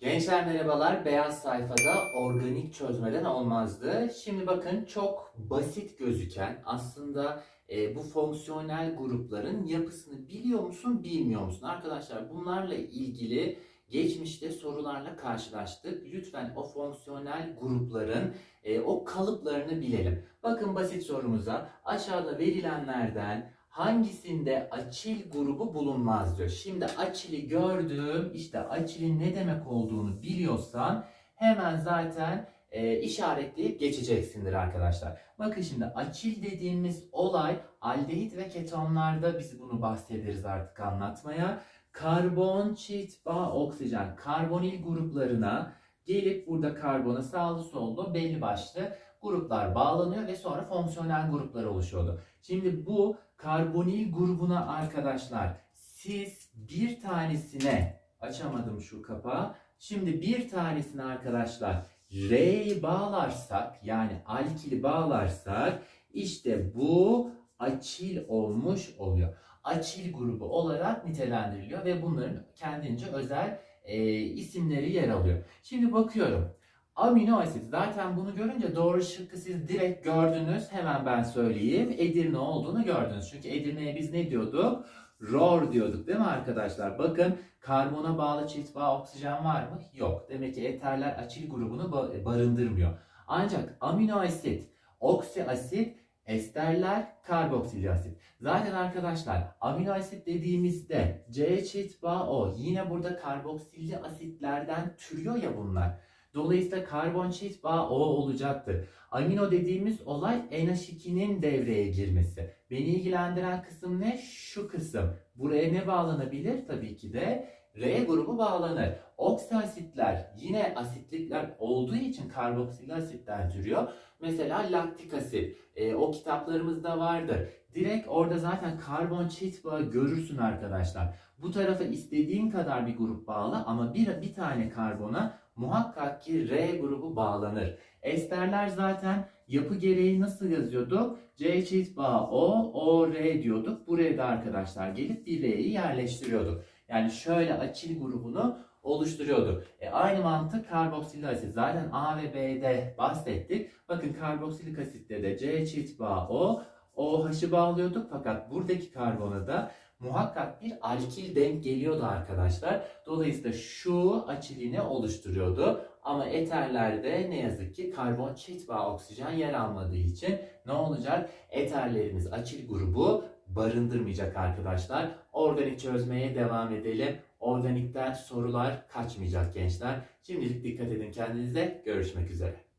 Gençler merhabalar. Beyaz sayfada organik çözmeden olmazdı. Şimdi bakın çok basit gözüken aslında e, bu fonksiyonel grupların yapısını biliyor musun, bilmiyor musun? Arkadaşlar bunlarla ilgili geçmişte sorularla karşılaştık. Lütfen o fonksiyonel grupların e, o kalıplarını bilelim. Bakın basit sorumuza aşağıda verilenlerden hangisinde açil grubu bulunmaz diyor. Şimdi açili gördüm. İşte açilin ne demek olduğunu biliyorsan hemen zaten e, işaretleyip geçeceksindir arkadaşlar. Bakın şimdi açil dediğimiz olay aldehit ve ketonlarda biz bunu bahsederiz artık anlatmaya. Karbon, çift bağ, oksijen, karbonil gruplarına gelip burada karbona sağlı sollu belli başlı gruplar bağlanıyor ve sonra fonksiyonel gruplar oluşuyordu. Şimdi bu karbonil grubuna arkadaşlar siz bir tanesine açamadım şu kapağı. Şimdi bir tanesine arkadaşlar R'yi bağlarsak yani alkili bağlarsak işte bu açil olmuş oluyor. Açil grubu olarak nitelendiriliyor ve bunların kendince özel e, isimleri yer alıyor. Şimdi bakıyorum. Amino asit. Zaten bunu görünce doğru şıkkı siz direkt gördünüz. Hemen ben söyleyeyim. Edirne olduğunu gördünüz. Çünkü Edirne'ye biz ne diyorduk? ROR diyorduk değil mi arkadaşlar? Bakın karbona bağlı çift bağ oksijen var mı? Yok. Demek ki eterler açil grubunu ba- barındırmıyor. Ancak amino asit, oksi asit, esterler, karboksil asit. Zaten arkadaşlar amino asit dediğimizde C çift bağ O. Yine burada karboksilli asitlerden türüyor ya bunlar. Dolayısıyla karbon çift bağ O olacaktır. Amino dediğimiz olay NH2'nin devreye girmesi. Beni ilgilendiren kısım ne? Şu kısım. Buraya ne bağlanabilir? Tabii ki de R grubu bağlanır. Oksi asitler yine asitlikler olduğu için karboksil asitten türüyor. Mesela laktik asit. E, o kitaplarımızda vardır. Direkt orada zaten karbon çift bağı görürsün arkadaşlar. Bu tarafa istediğin kadar bir grup bağla ama bir, bir tane karbona muhakkak ki R grubu bağlanır. Esterler zaten yapı gereği nasıl yazıyorduk? C çift bağ O, O, R diyorduk. Buraya da arkadaşlar gelip bir R'yi yerleştiriyorduk. Yani şöyle açil grubunu oluşturuyordu. E, aynı mantık karboksilik asit. Zaten A ve B'de bahsettik. Bakın karboksilik asitte de C çift bağ O, OH'ı bağlıyorduk fakat buradaki karbona da muhakkak bir alkil denk geliyordu arkadaşlar. Dolayısıyla şu açilini oluşturuyordu. Ama eterlerde ne yazık ki karbon çift bağ oksijen yer almadığı için ne olacak? Eterlerimiz açil grubu barındırmayacak arkadaşlar. Organik çözmeye devam edelim. Organikten sorular kaçmayacak gençler. Şimdilik dikkat edin kendinize. Görüşmek üzere.